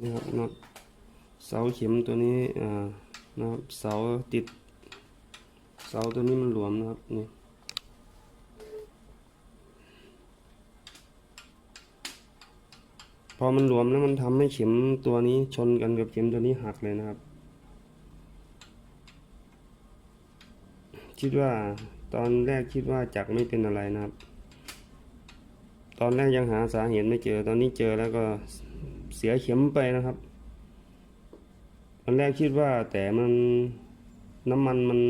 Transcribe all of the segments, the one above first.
นี่ครับน็อตเสาเข็มตัวนี้อ่านะครับเสาติด เสาตัวนี้มันหลวมนะครับนี่พอมันหลวมแล้วมันทำให้เข็มตัวนี้ชนกันกับเข็มตัวนี้หักเลยนะครับ คิดว่าตอนแรกคิดว่าจักไม่เป็นอะไรนะครับ ตอนแรกยังหาสาเหตุไม่เจอ ตอนนี้เจอแล้วก็ เสียเข็มไปนะครับตอนแรกคิดว่าแต่มันน้ำมันมัน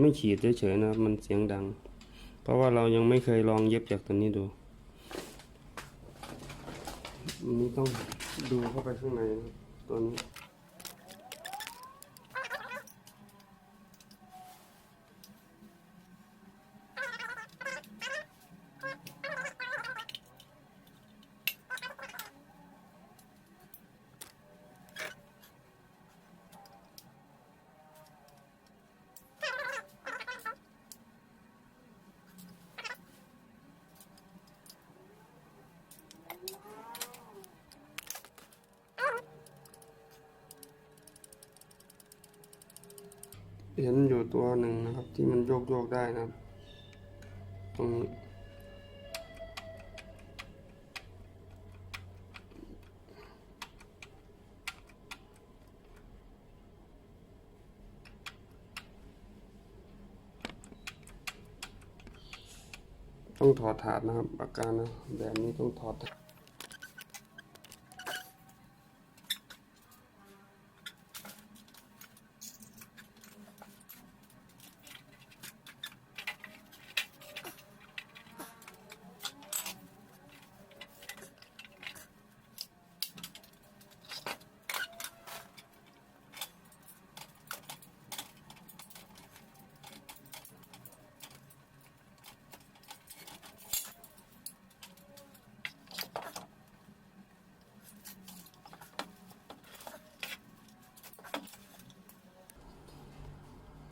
ไม่ฉีดเฉยๆนะครับ มันเสียงดัง เพราะว่าเรายังไม่เคยลองเย็บจากตัวนี้ดูนี้ต้องดูเข้าไปข้างในนะครับตัวนี้ เห็นอยู่ตัวหนึ่งนะครับ ที่มันโยกโยกได้นะครับ ตรงนี้ต้องถอดถาดนะครับ อาการนะแบบนี้ต้องถอดถาด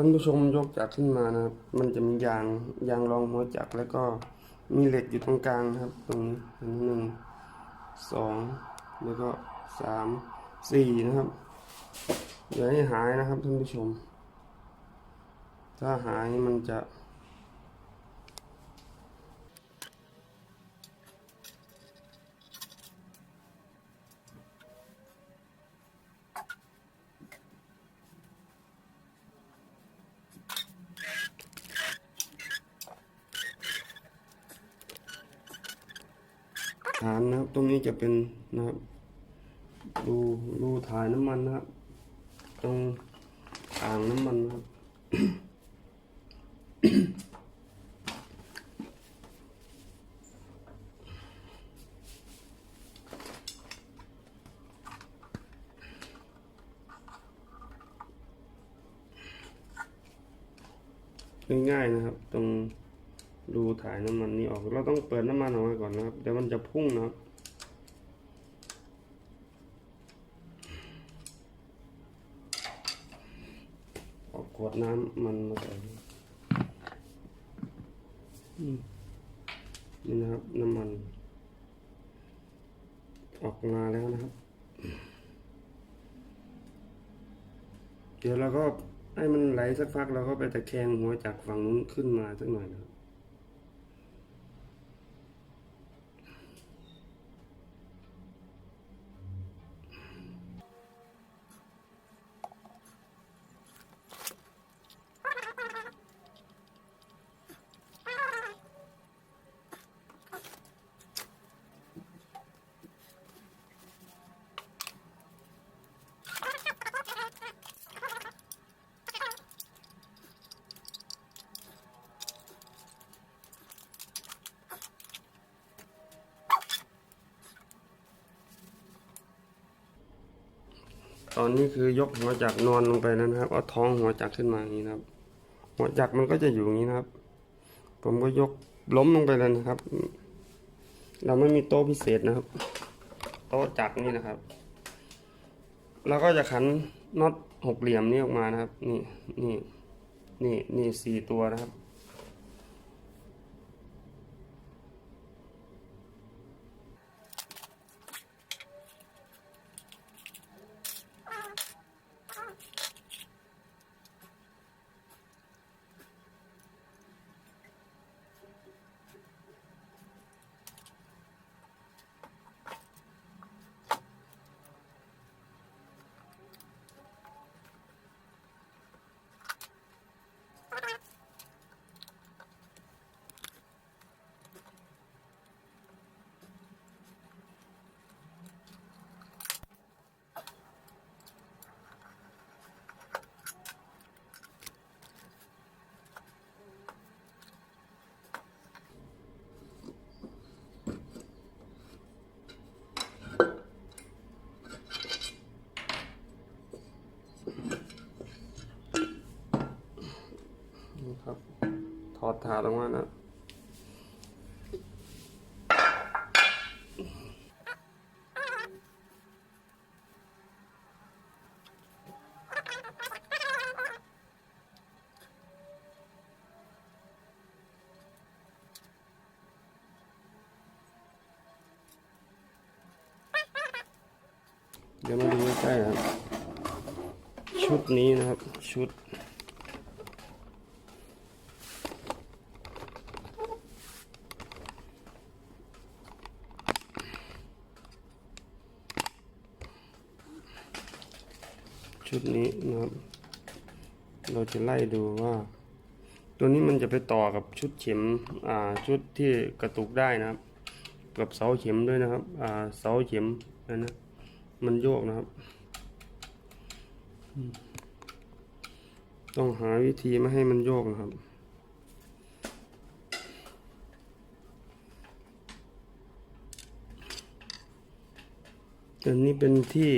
ท่านผู้ชมยกจักรขึ้นมานะครับ มันจะมียางยางรองหัวจักรแล้วก็มีเหล็กอยู่ตรงกลางนะครับ ตรงนี้อันนี้หนึ่งสองแล้วก็สามสี่นะครับอย่าให้หายนะครับท่านผู้ชม ถ้าหายมันจะ ฐานนะครับ ตรงนี้จะเป็นนะครับรูรูถ่ายน้ำมันนะครับ ตรงอ่างน้ำมันนะครับง่ายๆนะครับ ตรง รูถ่ายน้ำมันนี้ออก เราต้องเปิดน้ำมันออกมาก่อนนะครับ เดี๋ยวมันจะพุ่งนะครับ ออกขวดน้ำมันมาใส่นี่นะครับน้ำมัน ออกมาแล้วนะครับ เดี๋ยวเราก็ให้มันไหลสักพักเราก็ไปตะแคงหัวจากฝั่งนู้นขึ้นมาสักหน่อยนะครับ อนนี้คือยกหัวจักรนอนลงไปแล้วนะครับ เอาท้องหัวจักรขึ้นมาอย่างนี้นะครับ หัวจักรมันก็จะอยู่อย่างนี้นะครับ ผมก็ยกล้มลงไปเลยนะครับ เราไม่มีโต๊ะพิเศษนะครับ โต๊ะจักรนี่นะครับเราก็จะขันน็อตหกเหลี่ยมนี้ออกมานะครับ นี่นี่นี่นี่สี่ตัวนะครับ ขาดออกมานะเดี๋ยวมาดูใกล้ๆครับ ชุดนี้นะครับ ชุด ชุดนี้นะครับ เราจะไล่ดูว่า ตัวนี้มันจะไปต่อกับชุดเข็มอ่าชุดที่กระตุกได้นะครับ กับเสาเข็มด้วยนะครับอ่าเสาเข็มนะนะมันโยกนะครับ ต้องหาวิธีไม่ให้มันโยกนะครับอันนี้เป็นที่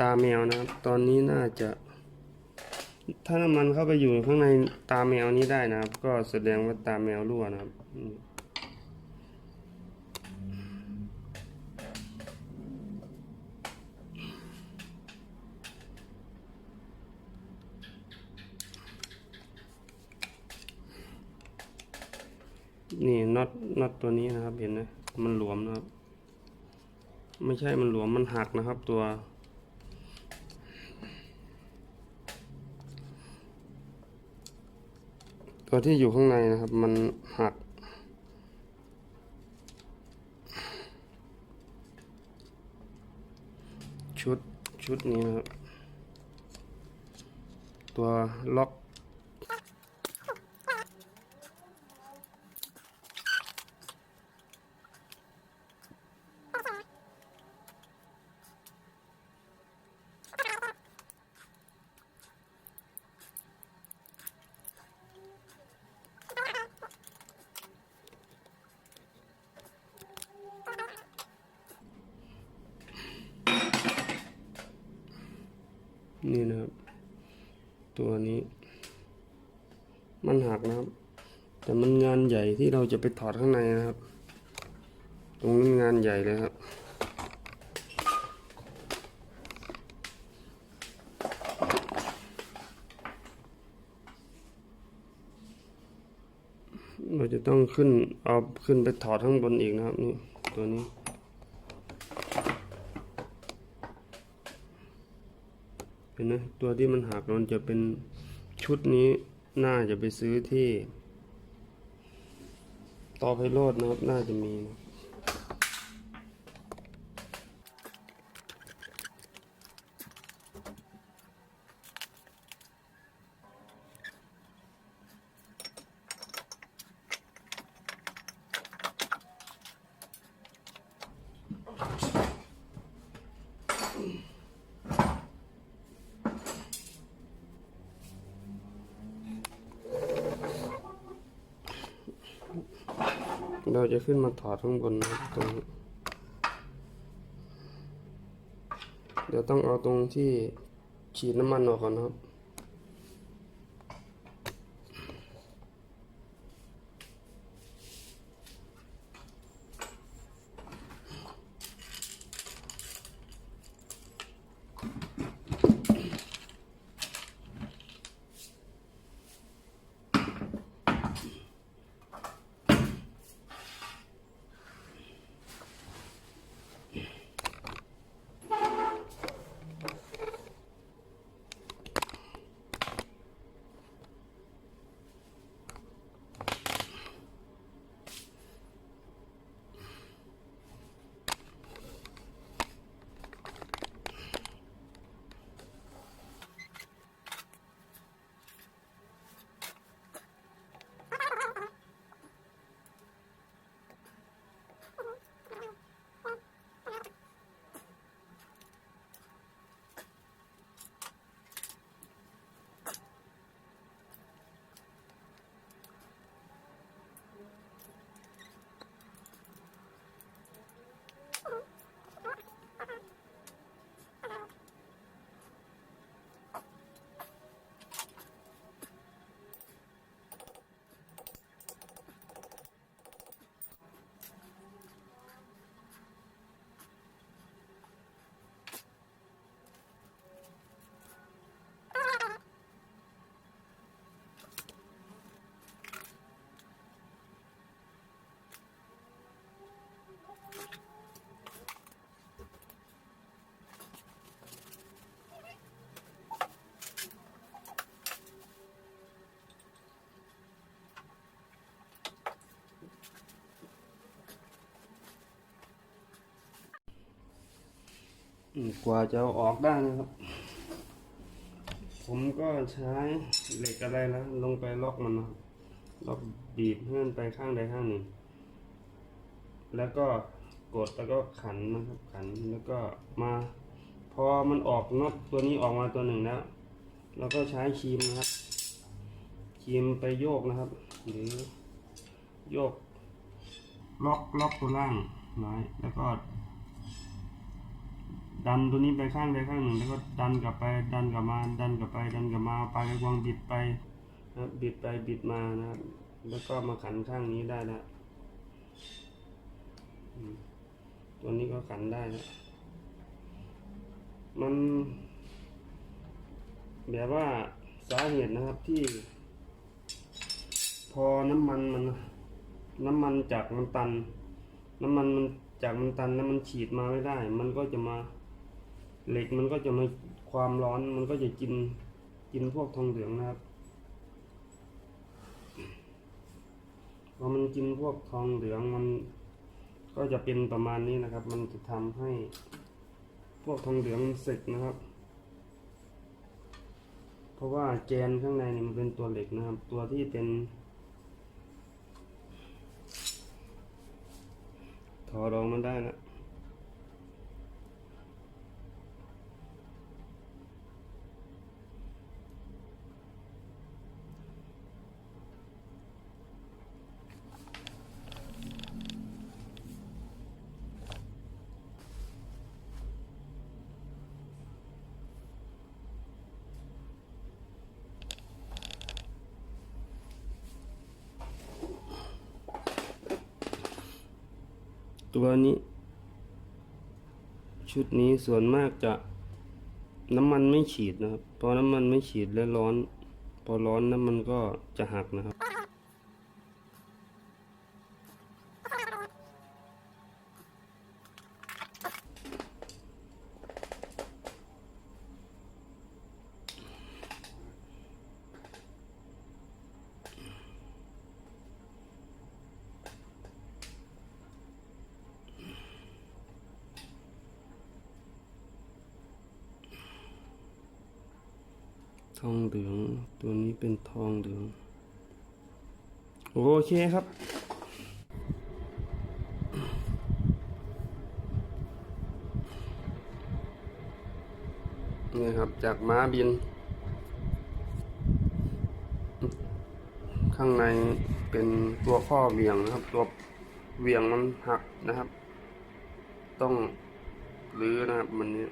ตาแมวนะครับ ตอนนี้น่าจะ ถ้าน้ำมันเข้าไปอยู่ข้างในตาแมวนี้ได้นะครับ ก็แสดงว่าตาแมวรั่วนะครับนี่น็อตน็อตตัวนี้นะครับเห็นไหมมันหลวมนะครับ ไม่ใช่มันหลวมมันหักนะครับตัว ตัวที่อยู่ข้างในนะครับ มันหัก ชุดชุดนี้นะครับ ตัวล็อก นี่นะครับ ตัวนี้ มันหักนะครับ แต่มันงานใหญ่ที่เราจะไปถอดข้างในนะครับ ตรงนี้งานใหญ่เลยครับเราจะต้องขึ้นเอาขึ้นไปถอดข้างบนอีกนะครับนี่ตัวนี้ เห็นไหมตัวที่มันหักมันจะเป็นชุดนี้น่าจะไปซื้อที่ ต่อไพโรดนะครับ น่าจะมีนะ เราจะขึ้นมาถอดข้างบนนะครับตรงนี้เดี๋ยวต้องเอาตรงที่ฉีดน้ำมันออกก่อนนะครับ กว่าจะเอาออกได้นะครับ ผมก็ใช้เหล็กอะไรแล้วลงไปล็อกมันนะล็อกบีบให้มันไปข้างใดข้างหนึ่ง แล้วก็กดแล้วก็ขันนะครับขันแล้วก็มาพอมันออกน็อตตัวนี้ออกมาตัวหนึ่งแล้วเราก็ใช้ครีมนะครับครีมไปโยกนะครับ หรือโยกล็อกล็อกตัวล่างไว้แล้วก็ ดันตัวนี้ไปข้างใดข้างหนึ่ง แล้วก็ดันกลับไปดันกลับมา ดันกลับไป ดันกลับมาปลายกระวงบิดไปนะครับบิดไปบิดมานะครับแล้วก็มาขันข้างนี้ได้แล้วตัวนี้ก็ขันได้ล้วมัน แบบว่าสาเหตุนะครับที่ พอน้ำมันมัน น้ำมันจากมันตัน น้ำมันมันจากมันตันแล้วมันฉีดมาไม่ได้ มันก็จะมา เหล็กมันก็จะมาความร้อนมันก็จะกินกินพวกทองเหลืองนะครับพอมันกินพวกทองเหลืองมันก็จะเป็นประมาณนี้นะครับ มันจะทำให้พวกทองเหลืองมันสึกนะครับ เพราะว่าแกนข้างในนี่มันเป็นตัวเหล็กนะครับ ตัวที่เป็นถอดออกมันได้แล้ ตัวนี้ ชุดนี้ส่วนมากจะน้ำมันไม่ฉีดนะครับ พอน้ำมันไม่ฉีดแล้วร้อน พอร้อนน้ำมันก็จะหักนะครับ ทองเหลือง ตัวนี้เป็นทองเหลือง โอเคครับ นี่ครับจากม้าบิน ข้างในเป็นตัวข้อเวียงนะครับ ตัวเวียงมันหักนะครับ ต้องรื้อนะครับมันนี้